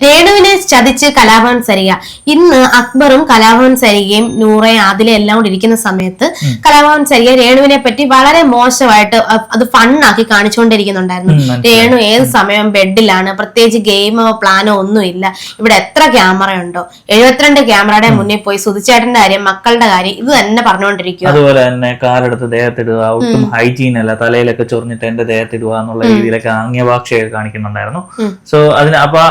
രേണുവിനെ ചതിച്ച് കലാഭവൻ സരിക ഇന്ന് അക്ബറും കലാഭവൻ സരികയും നൂറെ ആദിലെ എല്ലാം കൂടി ഇരിക്കുന്ന സമയത്ത് കലാഭവൻ സരിക രേണുവിനെ പറ്റി വളരെ മോശമായിട്ട് അത് ഫണ്ണാക്കി കാണിച്ചുകൊണ്ടിരിക്കുന്നുണ്ടായിരുന്നു രേണു ഏത് സമയം ബെഡിലാണ്? പ്രത്യേകിച്ച് ഗെയിമോ പ്ലാനോ ഒന്നുമില്ല. ഇവിടെ എത്ര ക്യാമറ ഉണ്ടോ? എഴുപത്തിരണ്ട് ക്യാമറയുടെ മുന്നിൽ പോയി സുധിച്ചേട്ടന്റെ കാര്യം മക്കളുടെ കാര്യം ഇത് തന്നെ പറഞ്ഞുകൊണ്ടിരിക്കും അതുപോലെ തന്നെ കാലെടുത്ത് ദേഹത്തിടുക ഒട്ടും ഹൈജീൻ അല്ല തലയിലൊക്കെ ചൊറിഞ്ഞിട്ട് എന്റെ ദേഹത്തിടുക എന്നുള്ള രീതിയിലൊക്കെ ആംഗ്യഭാഷയൊക്കെ കാണിക്കുന്നുണ്ടായിരുന്നു. സോ അതിന് അപ്പൊ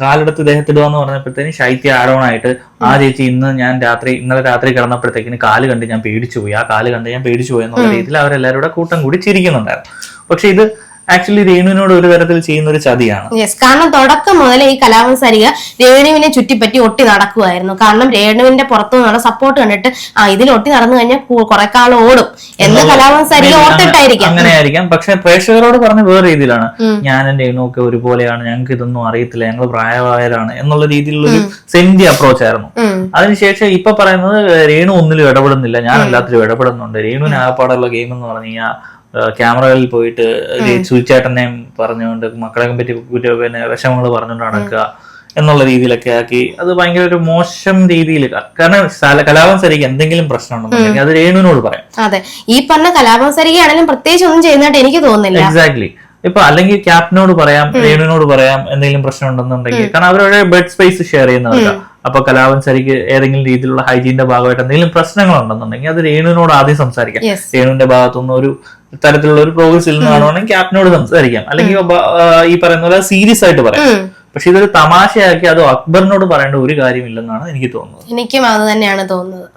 കാലെടുത്ത് ദേഹത്തിടുക എന്ന് പറഞ്ഞപ്പോഴത്തേന് ശൈത്യ ആരോണായിട്ട് ആയിട്ട് ആ ചേച്ചി ഇന്ന് ഞാൻ രാത്രി ഇന്നലെ രാത്രി കിടന്നപ്പോഴത്തേക്കിന് കാൽ കണ്ട് ഞാൻ പേടിച്ചു പോയി ആ കാൽ കണ്ട് ഞാൻ പേടിച്ചു പോയി എന്നുള്ള രീതിയിൽ അവരെല്ലാവരും കൂടെ കൂട്ടം കൂടി ചിരിക്കുന്നുണ്ടായിരുന്നു. പക്ഷെ ഇത് ആക്ച്വലി രേണുവിനോട് ഒരു തരത്തിൽ ചെയ്യുന്ന ഒരു ചതിയാണ്. യെസ് കാരണം തുടക്കം മുതൽ ഈ കലാപം സരിക രേണുവിനെ ചുറ്റിപ്പറ്റി ഒട്ടി നടക്കുമായിരുന്നു കാരണം രേണുവിന്റെ പുറത്തു നിന്നുള്ള സപ്പോർട്ട് കണ്ടിട്ട് ആ ഇതിൽ ഒട്ടി നടന്നു കഴിഞ്ഞാൽ കുറെ കാലം ഓടും എന്ന് കലാപം സരിക ഓർത്തിട്ടായിരിക്കാം. അങ്ങനെ ആയിരിക്കാം പക്ഷെ പ്രേക്ഷകരോട് പറഞ്ഞ വേറെ രീതിയിലാണ്. ഞാൻ എന്റെ ഒക്കെ ഒരുപോലെയാണ് ഞങ്ങൾക്ക് ഇതൊന്നും അറിയത്തില്ല ഞങ്ങൾ പ്രായമായവരാണ് എന്നുള്ള രീതിയിലുള്ള ഒരു സെന്റി അപ്രോച്ച് ആയിരുന്നു. അതിനുശേഷം ഇപ്പൊ പറയുന്നത് രേണു ഒന്നിലും ഇടപെടുന്നില്ല. ഞാൻ എല്ലാത്തിലും ഇടപെടുന്നുണ്ട്. രേണുവിന് ആകപ്പാടുള്ള ഗെയിം എന്ന് പറഞ്ഞു കഴിഞ്ഞാൽ ക്യാമറകളിൽ പോയിട്ട് സുചേട്ടനെ പറഞ്ഞുകൊണ്ട് മക്കളെ പറ്റി കുറ്റ- പിന്നെ വിഷമങ്ങൾ പറഞ്ഞുകൊണ്ട് നടക്കുക എന്നുള്ള രീതിയിലൊക്കെ ആക്കി. അത് ഭയങ്കര ഒരു മോശം രീതിയിൽ കാരണം കലാപം സരിക്ക് എന്തെങ്കിലും പ്രശ്നമുണ്ടെന്നുണ്ടെങ്കിൽ അത് രേണുവിനോട് പറയാം. അതെ. ഈ പറഞ്ഞ കലാപം സരികയാണെങ്കിലും പ്രത്യേകിച്ച് ഒന്നും ചെയ്യുന്നതായിട്ട് എനിക്ക് തോന്നുന്നില്ല. എക്സാക്ട്ലി ഇപ്പൊ അല്ലെങ്കിൽ ക്യാപ്റ്റനോട് പറയാം രേണുവിനോട് പറയാം എന്തെങ്കിലും പ്രശ്നം ഉണ്ടെന്നുണ്ടെങ്കിൽ കാരണം അവരുടെ ബെഡ് സ്പേസ് ഷെയർ ചെയ്യുന്നവരാ. അപ്പൊ കലാപൻ ശരിക്ക് ഏതെങ്കിലും രീതിയിലുള്ള ഹൈജീനിന്റെ ഭാഗമായിട്ട് എന്തെങ്കിലും പ്രശ്നങ്ങൾ ഉണ്ടെന്നുണ്ടെങ്കിൽ അത് രേണുവിനോട് ആദ്യം സംസാരിക്കാം. രേണുവിന്റെ ഭാഗത്തുനിന്ന് ഒരു തരത്തിലുള്ള ഒരു പ്രോഗ്രസ് ഇല്ലെന്ന് കാണുവാണെങ്കിൽ ക്യാപ്റ്റനോട് സംസാരിക്കാം. അല്ലെങ്കിൽ ഈ പറയുന്ന പോലെ സീരിയസ് ആയിട്ട് പറയാം. പക്ഷെ ഇതൊരു തമാശയാക്കി അത് അക്ബറിനോട് പറയേണ്ട ഒരു കാര്യമില്ലെന്നാണ് എനിക്ക് തോന്നുന്നത്. എനിക്കും അത് തന്നെയാണ് തോന്നുന്നത്.